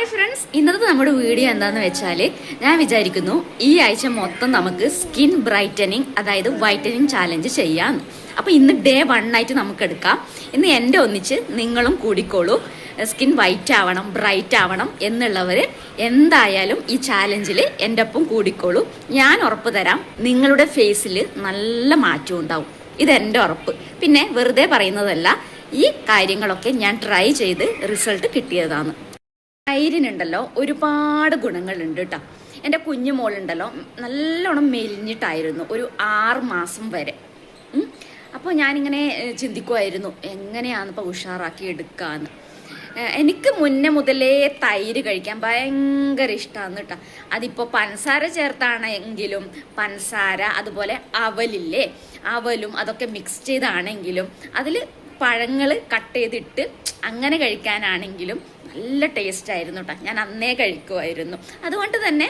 Friends ഇന്നത്തെ നമ്മുടെ video എന്താന്ന് വെച്ചാൽ ഞാൻ വിചാരിക്കുന്നു ഈ ആഴ്ച മൊത്തം നമുക്ക് സ്കിൻ ബ്രൈറ്റനിങ് അതായത് വൈറ്റനിങ് ചാലഞ്ച് ചെയ്യാം അപ്പോൾ ഇന്ന് ഡേ വൺ ആയിട്ട് നമുക്ക് എടുക്കാം. ഇന്ന് എന്റെ ഒന്നിച്ച് നിങ്ങളും കൂടിക്കോളൂ. സ്കിൻ വൈറ്റ് ആവണം ബ്രൈറ്റ് ആവണം എന്നുള്ളവർ എന്തായാലും ഈ ചാലഞ്ചിൽ എന്റെ ഒപ്പം കൂടിക്കോളൂ. ഞാൻ ഉറപ്പ് തരാം നിങ്ങളുടെ ഫേസിൽ നല്ല മാറ്റം ഉണ്ടാവും. ഇതെന്റെ ഉറപ്പ്. പിന്നെ വെറുതെ പറയുന്നതല്ല ഈ കാര്യങ്ങളൊക്കെ ഞാൻ ട്രൈ ചെയ്ത് റിസൾട്ട് കിട്ടിയതാണ്. തൈരിനുണ്ടല്ലോ ഒരുപാട് ഗുണങ്ങളുണ്ട് കേട്ടോ എന്റെ കുഞ്ഞു മോളുണ്ടല്ലോ നല്ലോണം മെലിഞ്ഞിട്ടായിരുന്നു ഒരു ആറ് മാസം വരെ. അപ്പോൾ ഞാനിങ്ങനെ ചിന്തിക്കുമായിരുന്നു എങ്ങനെയാണ് ഇപ്പോൾ ഉഷാറാക്കി എടുക്കാന്ന്. എനിക്ക് മുന്നേ മുതലേ തൈര് കഴിക്കാൻ ഭയങ്കര ഇഷ്ടമാണ് കേട്ടോ അതിപ്പോൾ പഞ്ചസാര ചേർത്താണെങ്കിലും പഞ്ചസാര അതുപോലെ അവലില്ലേ അവലും അതൊക്കെ മിക്സ് ചെയ്താണെങ്കിലും അതിൽ പഴങ്ങൾ കട്ട് ചെയ്തിട്ട് അങ്ങനെ കഴിക്കാനാണെങ്കിലും നല്ല ടേസ്റ്റ് ആയിരുന്നു കേട്ടോ ഞാൻ അന്നേ കഴിക്കുമായിരുന്നു അതുകൊണ്ട് തന്നെ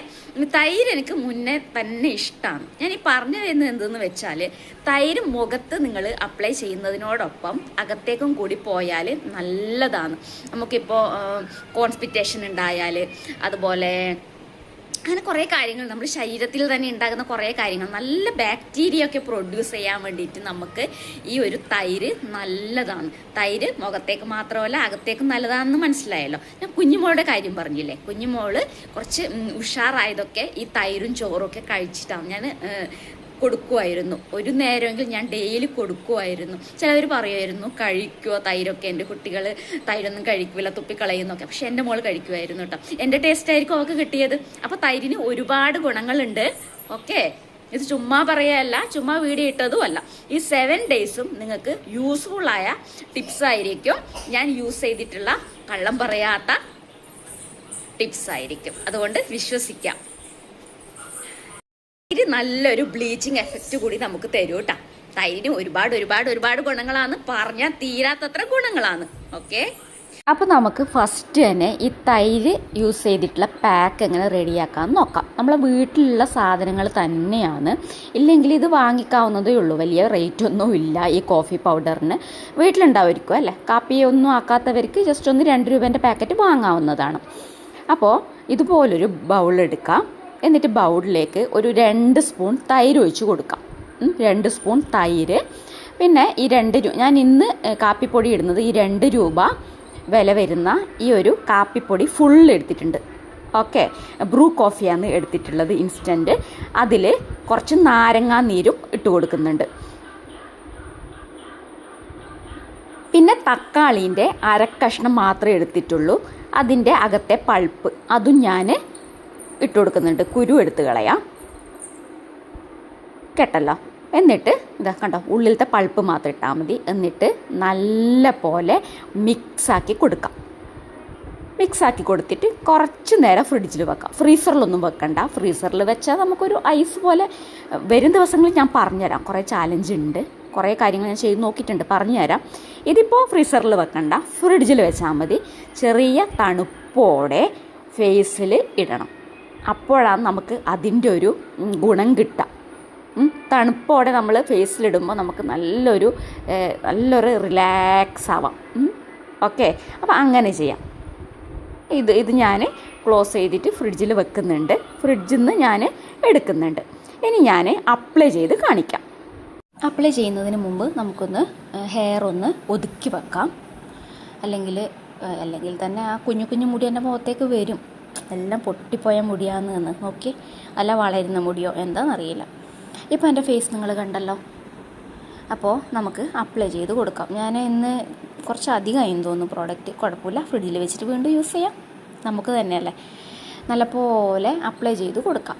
തൈര് എനിക്ക് മുന്നേ തന്നെ ഇഷ്ടമാണ് ഞാൻ ഈ പറഞ്ഞു വരുന്നത് എന്തെന്ന് വെച്ചാൽ തൈര് മുഖത്ത് നിങ്ങൾ അപ്ലൈ ചെയ്യുന്നതിനോടൊപ്പം അകത്തേക്കും കൂടി പോയാൽ നല്ലതാണ്. നമുക്കിപ്പോൾ കോൺസ്പിറ്റേഷൻ ഉണ്ടായാൽ അതുപോലെ അങ്ങനെ കുറേ കാര്യങ്ങൾ നമ്മുടെ ശരീരത്തിൽ തന്നെ ഉണ്ടാകുന്ന കുറേ കാര്യങ്ങൾ. നല്ല ബാക്ടീരിയ ഒക്കെ പ്രൊഡ്യൂസ് ചെയ്യാൻ വേണ്ടിയിട്ട് നമുക്ക് ഈ ഒരു തൈര് നല്ലതാണ്. തൈര് മുഖത്തേക്ക് മാത്രമല്ല അകത്തേക്കും നല്ലതാണെന്ന് മനസ്സിലായല്ലോ. ഞാൻ കുഞ്ഞുമോളുടെ കാര്യം പറഞ്ഞില്ലേ? കുഞ്ഞുമോൾ കുറച്ച് ഉഷാറായതൊക്കെ ഈ തൈരും ചോറും ഒക്കെ കഴിച്ചിട്ടാണ്. ഞാൻ കൊടുക്കുമായിരുന്നു ഒരു നേരമെങ്കിലും ഞാൻ ഡെയിലി കൊടുക്കുമായിരുന്നു ചിലവർ പറയുമായിരുന്നു കഴിക്കുമോ തൈരൊക്കെ എന്റെ കുട്ടികൾ തൈരൊന്നും കഴിക്കില്ല തുപ്പിക്കളയുന്നൊക്കെ. പക്ഷെ എന്റെ മോൾ കഴിക്കുമായിരുന്നു കേട്ടോ. എന്റെ ടേസ്റ്റ് ആയിരിക്കും അവൾക്ക് കിട്ടിയത്. അപ്പോൾ തൈരിന് ഒരുപാട് ഗുണങ്ങളുണ്ട്. ഓക്കെ? ഇത് ചുമ്മാ പറയല്ല ചുമ്മാ വീഡിയോ ഇട്ടതും അല്ല. ഈ സെവൻ ഡേയ്സും നിങ്ങൾക്ക് യൂസ്ഫുൾ ആയ ടിപ്സ് ആയിരിക്കും. ഞാൻ യൂസ് ചെയ്തിട്ടുള്ള കള്ളം പറയാത്ത ടിപ്സ് ആയിരിക്കും. അതുകൊണ്ട് വിശ്വസിക്കാം. തൈര് നല്ലൊരു ബ്ലീച്ചിങ് എഫക്റ്റ് കൂടി നമുക്ക് തരും കേട്ടോ തൈരിന് ഒരുപാട് ഒരുപാട് ഒരുപാട് ഗുണങ്ങളാണ്. പറഞ്ഞാൽ തീരാത്തത്ര ഗുണങ്ങളാണ്. ഓക്കെ? അപ്പോൾ നമുക്ക് ഫസ്റ്റ് തന്നെ ഈ തൈര് യൂസ് ചെയ്തിട്ടുള്ള പാക്ക് എങ്ങനെ റെഡിയാക്കാമെന്ന് നോക്കാം. നമ്മളെ വീട്ടിലുള്ള സാധനങ്ങൾ തന്നെയാണ്. ഇല്ലെങ്കിൽ ഇത് വാങ്ങിക്കാവുന്നതേ ഉള്ളൂ. വലിയ റേറ്റ് ഒന്നും ഇല്ല ഈ കോഫി പൗഡറിന് വീട്ടിലുണ്ടാവുമായിരിക്കും അല്ലേ? കാപ്പി ഒന്നും ആക്കാത്തവർക്ക് ജസ്റ്റ് ഒന്ന് രണ്ട് രൂപേന്റെ പാക്കറ്റ് വാങ്ങാവുന്നതാണ്. അപ്പോൾ ഇതുപോലൊരു ബൗൾ എടുക്കാം. എന്നിട്ട് ബൗളിലേക്ക് ഒരു രണ്ട് സ്പൂൺ തൈര് ഒഴിച്ച് കൊടുക്കാം. രണ്ട് സ്പൂൺ തൈര്. പിന്നെ ഈ രണ്ട് രൂപ ഞാൻ ഇന്ന് കാപ്പിപ്പൊടി ഇടുന്നത് ഈ രണ്ട് രൂപ വില വരുന്ന ഈ ഒരു കാപ്പിപ്പൊടി ഫുൾ എടുത്തിട്ടുണ്ട്. ഓക്കെ ബ്രൂ കോഫിയാണ് എടുത്തിട്ടുള്ളത് ഇൻസ്റ്റന്റ് അതിൽ കുറച്ച് നാരങ്ങാ നീരും ഇട്ട് കൊടുക്കുന്നുണ്ട്. പിന്നെ തക്കാളീന്റെ അരക്കഷ്ണം മാത്രമേ എടുത്തിട്ടുള്ളൂ. അതിന്റെ അകത്തെ പൾപ്പ് അതും ഞാൻ ഇട്ട് കൊടുക്കുന്നുണ്ട്. കുരു എടുത്ത് കളയാം. കേട്ടല്ലോ? എന്നിട്ട് ഇതാ കണ്ടോ? ഉള്ളിലത്തെ പൾപ്പ് മാത്രം ഇട്ടാൽ മതി. എന്നിട്ട് നല്ല പോലെ മിക്സാക്കി കൊടുക്കാം. മിക്സാക്കി കൊടുത്തിട്ട് കുറച്ച് നേരം ഫ്രിഡ്ജിൽ വെക്കാം. ഫ്രീസറിലൊന്നും വെക്കണ്ട. ഫ്രീസറിൽ വെച്ചാൽ നമുക്കൊരു ഐസ് പോലെ വരും ദിവസങ്ങളിൽ ഞാൻ പറഞ്ഞുതരാം. കുറേ ചാലഞ്ച് ഉണ്ട്. കുറേ കാര്യങ്ങൾ ഞാൻ ചെയ്ത് നോക്കിയിട്ടുണ്ട്. പറഞ്ഞുതരാം. ഇതിപ്പോൾ ഫ്രീസറിൽ വെക്കണ്ട. ഫ്രിഡ്ജിൽ വെച്ചാൽ മതി. ചെറിയ തണുപ്പോടെ ഫേസിൽ ഇടണം. അപ്പോഴാണ് നമുക്ക് അതിന്റെ ഒരു ഗുണം കിട്ടുക. തണുപ്പോടെ നമ്മൾ ഫേസിലിടുമ്പോൾ നമുക്ക് നല്ലൊരു നല്ലൊരു റിലാക്സ് ആവാം. ഓക്കെ? അപ്പോൾ അങ്ങനെ ചെയ്യാം. ഇത് ഇത് ഞാൻ ക്ലോസ് ചെയ്തിട്ട് ഫ്രിഡ്ജിൽ വെക്കുന്നുണ്ട്. ഫ്രിഡ്ജിൽ നിന്ന് ഞാൻ എടുക്കുന്നുണ്ട്. ഇനി ഞാൻ അപ്ലൈ ചെയ്ത് കാണിക്കാം. അപ്ലൈ ചെയ്യുന്നതിന് മുമ്പ് നമുക്കൊന്ന് ഹെയർ ഒന്ന് ഒതുക്കി വെക്കാം. അല്ലെങ്കിൽ അല്ലെങ്കിൽ തന്നെ ആ കുഞ്ഞു കുഞ്ഞു മുടി എന്റെ മുഖത്തേക്ക് വരും. എല്ലാം പൊട്ടിപ്പോയ മുടിയാന്ന് എന്ന് നോക്കി. അല്ല വളരുന്ന മുടിയോ എന്താണെന്നറിയില്ല ഇപ്പോൾ എന്റെ ഫേസ് നിങ്ങൾ കണ്ടല്ലോ. അപ്പോൾ നമുക്ക് അപ്ലൈ ചെയ്ത് കൊടുക്കാം. ഞാൻ ഇന്ന് കുറച്ച് അധികമായി തോന്നുന്നു പ്രോഡക്റ്റ് കുഴപ്പമില്ല. ഫ്രിഡ്ജിൽ വെച്ചിട്ട് വീണ്ടും യൂസ് ചെയ്യാം. നമുക്ക് തന്നെയല്ലേ. നല്ലപോലെ അപ്ലൈ ചെയ്ത് കൊടുക്കാം.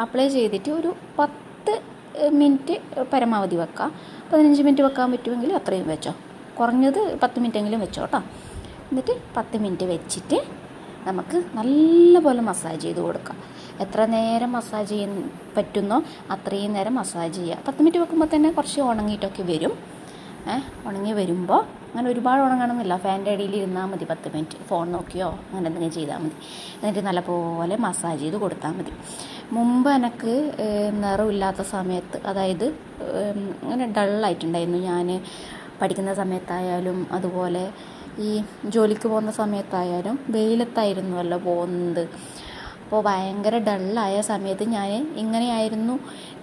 അപ്ലൈ ചെയ്തിട്ട് ഒരു പത്ത് മിനിറ്റ് പരമാവധി വെക്കാം. പതിനഞ്ച് മിനിറ്റ് വെക്കാൻ പറ്റുമെങ്കിൽ അത്രയും വെച്ചോ. കുറഞ്ഞത് പത്ത് മിനിറ്റെങ്കിലും വെച്ചോ കേട്ടോ എന്നിട്ട് പത്ത് മിനിറ്റ് വെച്ചിട്ട് നമുക്ക് നല്ലപോലെ മസാജ് ചെയ്ത് കൊടുക്കാം. എത്ര നേരം മസാജ് ചെയ്യാൻ പറ്റുന്നോ അത്രയും നേരം മസാജ് ചെയ്യുക. പത്ത് മിനിറ്റ് വെക്കുമ്പോൾ തന്നെ കുറച്ച് ഉണങ്ങിയിട്ടൊക്കെ വരും. ഉണങ്ങി വരുമ്പോൾ അങ്ങനെ ഒരുപാട് ഉണങ്ങണമെന്നില്ല ഫാന്റെ അടിയിൽ ഇരുന്നാൽ മതി പത്ത് മിനിറ്റ് ഫോൺ നോക്കിയോ അങ്ങനെ എന്തെങ്കിലും ചെയ്താൽ മതി. എന്നിട്ട് നല്ലപോലെ മസാജ് ചെയ്ത് കൊടുത്താൽ മതി. മുമ്പ് എനിക്ക് നിറമില്ലാത്ത സമയത്ത് അതായത് അങ്ങനെ ഡള്ളായിട്ടുണ്ടായിരുന്നു ഞാൻ പഠിക്കുന്ന സമയത്തായാലും അതുപോലെ ഈ ജോലിക്ക് പോകുന്ന സമയത്തായാലും വെയിലത്തായിരുന്നുവല്ലോ പോകുന്നത്. അപ്പോൾ ഭയങ്കര ഡള്ളായ സമയത്ത് ഞാൻ ഇങ്ങനെയായിരുന്നു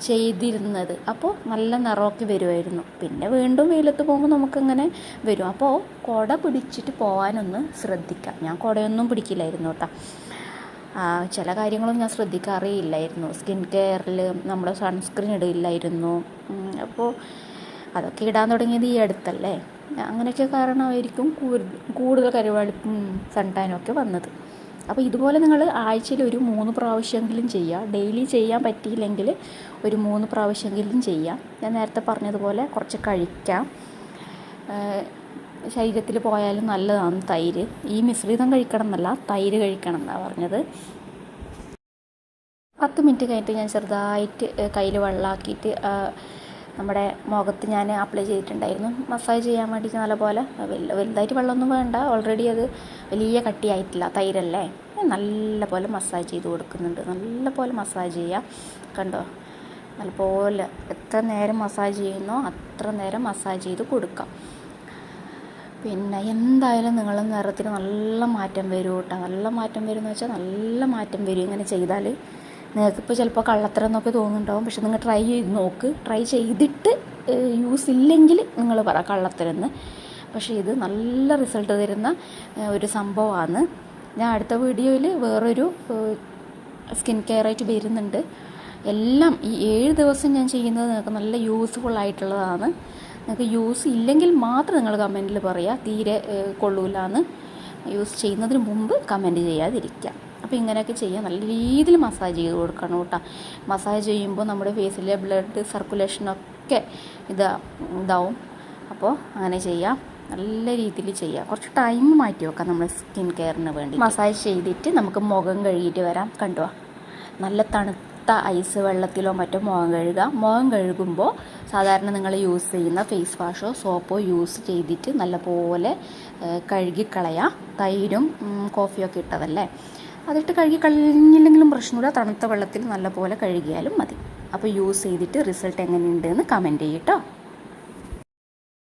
ചെയ്തിരുന്നത്. അപ്പോൾ നല്ല നിറമൊക്കെ വരുമായിരുന്നു. പിന്നെ വീണ്ടും വെയിലത്ത് പോകുമ്പോൾ നമുക്കിങ്ങനെ വരും. അപ്പോൾ കുട പിടിച്ചിട്ട് പോകാനൊന്ന് ശ്രദ്ധിക്കാം. ഞാൻ കുടയൊന്നും പിടിക്കില്ലായിരുന്നു കേട്ടോ. ചില കാര്യങ്ങളും ഞാൻ ശ്രദ്ധിക്കാറേ ഇല്ലായിരുന്നു സ്കിൻ കെയറിൽ നമ്മൾ സൺസ്ക്രീൻ ഇടില്ലായിരുന്നു അപ്പോൾ അതൊക്കെ ഇടാൻ തുടങ്ങിയത് ഈ അടുത്തല്ലേ? അങ്ങനെയൊക്കെ കാരണമായിരിക്കും കൂടുതൽ കരുവാളിപ്പും സൺടാനും ഒക്കെ വന്നത്. അപ്പോൾ ഇതുപോലെ നിങ്ങൾ ആഴ്ചയിൽ ഒരു മൂന്ന് പ്രാവശ്യമെങ്കിലും ചെയ്യുക. ഡെയിലി ചെയ്യാൻ പറ്റിയില്ലെങ്കിൽ ഒരു മൂന്ന് പ്രാവശ്യമെങ്കിലും ചെയ്യാം ഞാൻ നേരത്തെ പറഞ്ഞതുപോലെ കുറച്ച് കഴിക്കാം. ശരീരത്തിൽ പോയാലും നല്ലതാണ് തൈര്. ഈ മിശ്രിതം കഴിക്കണം എന്നല്ല തൈര് കഴിക്കണം എന്നാണ് പറഞ്ഞത്. പത്ത് മിനിറ്റ് കഴിഞ്ഞിട്ട് ഞാൻ ചെറുതായിട്ട് കയ്യിൽ വെള്ളമാക്കിയിട്ട് നമ്മുടെ മുഖത്ത് ഞാൻ അപ്ലൈ ചെയ്തിട്ടുണ്ടായിരുന്നു. മസാജ് ചെയ്യാൻ വേണ്ടിയിട്ട് നല്ലപോലെ വലുതായിട്ട് വെള്ളമൊന്നും വേണ്ട. ഓൾറെഡി അത് വലിയ കട്ടിയായിട്ടില്ല. തൈരല്ലേ? നല്ലപോലെ മസാജ് ചെയ്ത് കൊടുക്കുന്നുണ്ട്. നല്ലപോലെ മസാജ് ചെയ്യുക കണ്ടോ? നല്ലപോലെ എത്ര നേരം മസാജ് ചെയ്യുന്നോ അത്ര നേരം മസാജ് ചെയ്ത് കൊടുക്കാം. പിന്നെ എന്തായാലും നിങ്ങൾ നിറത്തിന് നല്ല മാറ്റം വരും കേട്ടോ നല്ല മാറ്റം വരും എന്ന് വെച്ചാൽ നല്ല മാറ്റം വരും. ഇങ്ങനെ ചെയ്താൽ നിങ്ങൾക്കിപ്പോൾ ചിലപ്പോൾ കള്ളത്തരം എന്നൊക്കെ തോന്നുന്നുണ്ടാവും. പക്ഷെ നിങ്ങൾ ട്രൈ ചെയ്ത് നോക്ക്. ട്രൈ ചെയ്തിട്ട് യൂസ് ഇല്ലെങ്കിൽ നിങ്ങൾ പറ കള്ളത്തരം എന്ന് പക്ഷേ ഇത് നല്ല റിസൾട്ട് തരുന്ന ഒരു സംഭവമാണ്. ഞാൻ അടുത്ത വീഡിയോയിൽ വേറൊരു സ്കിൻ കെയർ ആയിട്ട് വരുന്നുണ്ട്. എല്ലാം ഈ ഏഴ് ദിവസം ഞാൻ ചെയ്യുന്നത് നിങ്ങൾക്ക് നല്ല യൂസ്ഫുൾ ആയിട്ടുള്ളതാണ്. നിങ്ങൾക്ക് യൂസ് ഇല്ലെങ്കിൽ മാത്രം നിങ്ങൾ കമന്റിൽ പറയുക തീരെ കൊള്ളൂലാന്ന്. യൂസ് ചെയ്യുന്നതിന് മുമ്പ് കമന്റ് ചെയ്യാതിരിക്കുക. അപ്പോൾ ഇങ്ങനെയൊക്കെ ചെയ്യാൻ നല്ല രീതിയിൽ മസാജ് ചെയ്ത് കൊടുക്കണം കേട്ടോ. മസാജ് ചെയ്യുമ്പോൾ നമ്മുടെ ഫേസിലെ ബ്ലഡ് സർക്കുലേഷനൊക്കെ ഇതാ ഇതാവും. അപ്പോൾ അങ്ങനെ ചെയ്യാം. നല്ല രീതിയിൽ ചെയ്യാം. കുറച്ച് ടൈം മാറ്റി വെക്കാം നമ്മുടെ സ്കിൻ കെയറിന് വേണ്ടി മസാജ് ചെയ്തിട്ട് നമുക്ക് മുഖം കഴുകിയിട്ട് വരാം. കണ്ടുവാ നല്ല തണുത്ത ഐസ് വെള്ളത്തിലോ മറ്റോ മുഖം കഴുകുക. മുഖം കഴുകുമ്പോൾ സാധാരണ നിങ്ങൾ യൂസ് ചെയ്യുന്ന ഫേസ് വാഷോ സോപ്പോ യൂസ് ചെയ്തിട്ട് നല്ലപോലെ കഴുകിക്കളയാം. തൈരും കോഫിയൊക്കെ ഇട്ടതല്ലേ? അതിട്ട് കഴുകി കഴിഞ്ഞില്ലെങ്കിലും പ്രശ്നമില്ല. തണുത്ത വെള്ളത്തിൽ നല്ലപോലെ കഴുകിയാലും മതി. അപ്പോൾ യൂസ് ചെയ്തിട്ട് റിസൾട്ട് എങ്ങനെയുണ്ട് എന്ന് കമന്റ് ചെയ്യട്ടോ